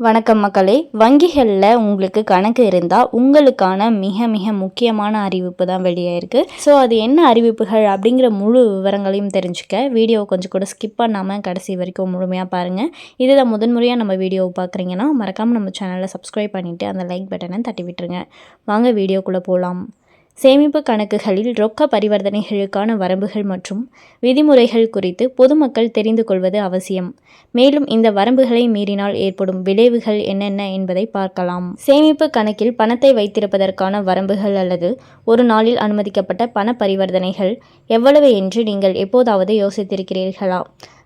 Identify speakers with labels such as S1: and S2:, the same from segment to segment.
S1: வணக்கம் மக்களே. வங்கிகளில் உங்களுக்கு கணக்கு இருந்தால் உங்களுக்கான மிக மிக முக்கியமான அறிவிப்பு தான் வெளியாயிருக்கு ஸோ அது என்ன அறிவிப்புகள் அப்படிங்கிற முழு விவரங்களையும் தெரிஞ்சுக்க வீடியோ கொஞ்சம் கூட ஸ்கிப் பண்ணாமல் கடைசி வரைக்கும் முழுமையாக பாருங்கள் இதில் முதன்முறையாக நம்ம வீடியோவை பார்க்குறீங்கன்னா மறக்காமல் நம்ம சேனலை சப்ஸ்கிரைப் பண்ணிவிட்டு அந்த லைக் பட்டனை தட்டி விட்டுருங்க வாங்க வீடியோக்குள்ளே போகலாம் சேமிப்பு கணக்குகளில் ரொக்க பரிவர்த்தனைகளுக்கான வரம்புகள் மற்றும் விதிமுறைகள் குறித்து பொதுமக்கள் தெரிந்து கொள்வது அவசியம். மேலும் இந்த வரம்புகளை மீறினால் ஏற்படும் விளைவுகள் என்னென்ன என்பதை பார்க்கலாம். சேமிப்பு கணக்கில் பணத்தை வைத்திருப்பதற்கான வரம்புகள் அல்லது ஒரு நாளில் அனுமதிக்கப்பட்ட பண பரிவர்த்தனைகள் எவ்வளவு என்று நீங்கள் எப்போதாவது யோசித்திருக்கிறீர்களா?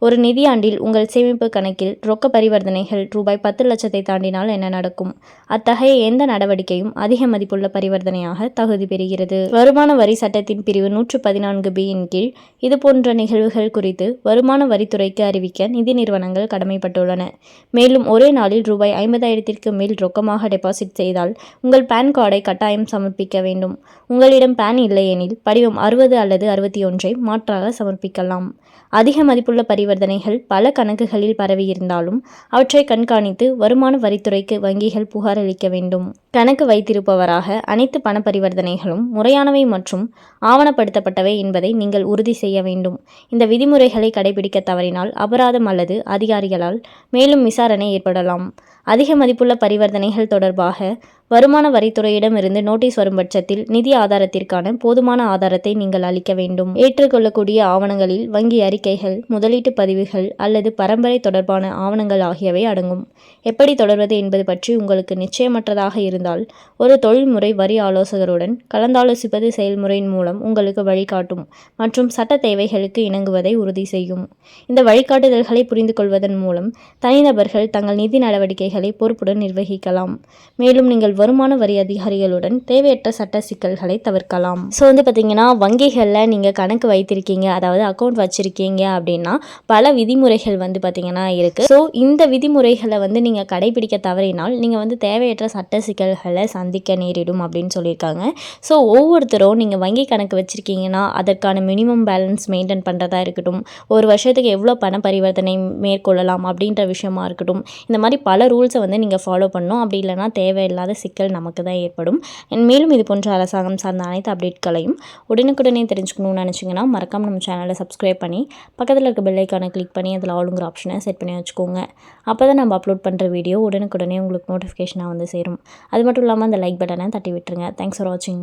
S1: ஒரு நிதியாண்டில் உங்கள் சேமிப்பு கணக்கில் ரொக்க பரிவர்த்தனைகள் ரூபாய் பத்து லட்சத்தை தாண்டினால் என்ன நடக்கும்? அத்தகைய எந்த நடவடிக்கையும் அதிக மதிப்புள்ள பரிவர்த்தனையாக தகுதி பெறுகிறது. வருமான வரி சட்டத்தின் பிரிவு நூற்று பதினான்கு பியின் கீழ் இதுபோன்ற நிகழ்வுகள் குறித்து வருமான வரித்துறைக்கு அறிவிக்க நிதி நிறுவனங்கள் கடமைப்பட்டுள்ளன. மேலும் ஒரே நாளில் ரூபாய் ஐம்பதாயிரத்திற்கு மேல் ரொக்கமாக டெபாசிட் செய்தால் உங்கள் பேன் கார்டை கட்டாயம் சமர்ப்பிக்க வேண்டும். உங்களிடம் பேன் இல்லையெனில் படிவம் அறுபது அல்லது அறுபத்தி ஒன்றை மாற்றாக சமர்ப்பிக்கலாம். அதிக மதிப்புள்ள பரிவர்த்தனைகள் பல கணக்குகளில் பரவியிருந்தாலும் அவற்றை கண்காணித்து வருமான வரித்துறைக்கு வங்கிகள் புகார் அளிக்க வேண்டும். கணக்கு வைத்திருப்பவராக அனைத்து பண பரிவர்த்தனைகளும் முறையானவை மற்றும் ஆவணப்படுத்தப்பட்டவை என்பதை நீங்கள் உறுதி செய்ய வேண்டும். இந்த விதிமுறைகளை கடைபிடிக்க தவறினால் அபராதம் அல்லது அதிகாரிகளால் மேலும் விசாரணை ஏற்படலாம். அதிக மதிப்புள்ள பரிவர்த்தனைகள் தொடர்பாக வருமான வரித்துறையிடமிருந்து நோட்டீஸ் வரும் பட்சத்தில் நிதி ஆதாரத்திற்கான போதுமான ஆதாரத்தை நீங்கள் அளிக்க வேண்டும். ஏற்றுக்கொள்ளக்கூடிய ஆவணங்களில் வங்கி அறிக்கைகள் முதலீட்டு பதிவுகள் அல்லது பரம்பரை தொடர்பான ஆவணங்கள் ஆகியவை அடங்கும். எப்படி தொடர்வது என்பது பற்றி உங்களுக்கு நிச்சயமற்றதாக இருந்தால் ஒரு தொழில்முறை வரி ஆலோசகருடன் கலந்தாலோசிப்பது செயல்முறையின் மூலம் உங்களுக்கு வழிகாட்டும் மற்றும் சட்ட தேவைகளுக்கு இணங்குவதை உறுதி செய்யும். இந்த வழிகாட்டுதல்களை புரிந்து கொள்வதன் மூலம் தனிநபர்கள் தங்கள் நிதி நடவடிக்கைகள் பொறுப்புடன் நிர்வகிக்கலாம். மேலும் நீங்கள் வருமான வரி அதிகாரிகளுடன் தேவையற்ற சட்ட சிக்கல்களை தவிர்க்கலாம். ஸோ வந்து பார்த்தீங்கன்னா வங்கிகளில் நீங்கள் கணக்கு வைத்திருக்கீங்க அதாவது அக்கௌண்ட் வச்சுருக்கீங்க அப்படின்னா பல விதிமுறைகள் வந்து பார்த்தீங்கன்னா இருக்குது ஸோ இந்த விதிமுறைகளை வந்து நீங்கள் கடைபிடிக்க தவறினால் நீங்கள் வந்து தேவையற்ற சட்ட சிக்கல்களை சந்திக்க நேரிடும் அப்படின்னு சொல்லியிருக்காங்க. ஸோ ஒவ்வொருத்தரும் நீங்கள் வங்கி கணக்கு வச்சுருக்கீங்கன்னா அதற்கான மினிமம் பேலன்ஸ் மெயின்டைன் பண்ணுறதா இருக்கட்டும் ஒரு வருஷத்துக்கு எவ்வளோ பண பரிவர்த்தனை மேற்கொள்ளலாம் அப்படின்ற விஷயமா இருக்கட்டும் இந்த மாதிரி பல ரூல்ஸை வந்து நீங்கள் ஃபாலோ பண்ணணும். அப்படி இல்லைனா தேவையில்லாத சிக்கல் நமக்கு தான் ஏற்படும். மேலும் இது போன்ற அரசாங்கம் சார்ந்த அனைத்து அப்டேட்களையும் உடனுக்குடனே தெரிஞ்சுக்கணும்னு நினச்சிங்கன்னா மறக்காமல் நம்ம சேனலை சப்ஸ்கிரைப் பண்ணி பக்கத்தில் இருக்க பெல்லைக்கான கிளிக் பண்ணி அதில் ஆளுங்கிற ஆப்ஷனை செட் பண்ணி வச்சுக்கோங்க. அப்போ தான் நம்ம அப்லோட் பண்ணுற வீடியோ உடனுக்குடனே உங்களுக்கு நோட்டிஃபிகேஷனாக வந்து சேரும். அது மட்டும் இல்லாமல் அந்த லைக் பட்டனை தட்டி விட்டுருங்க. தேங்க்ஸ் ஃபார் வாட்சிங்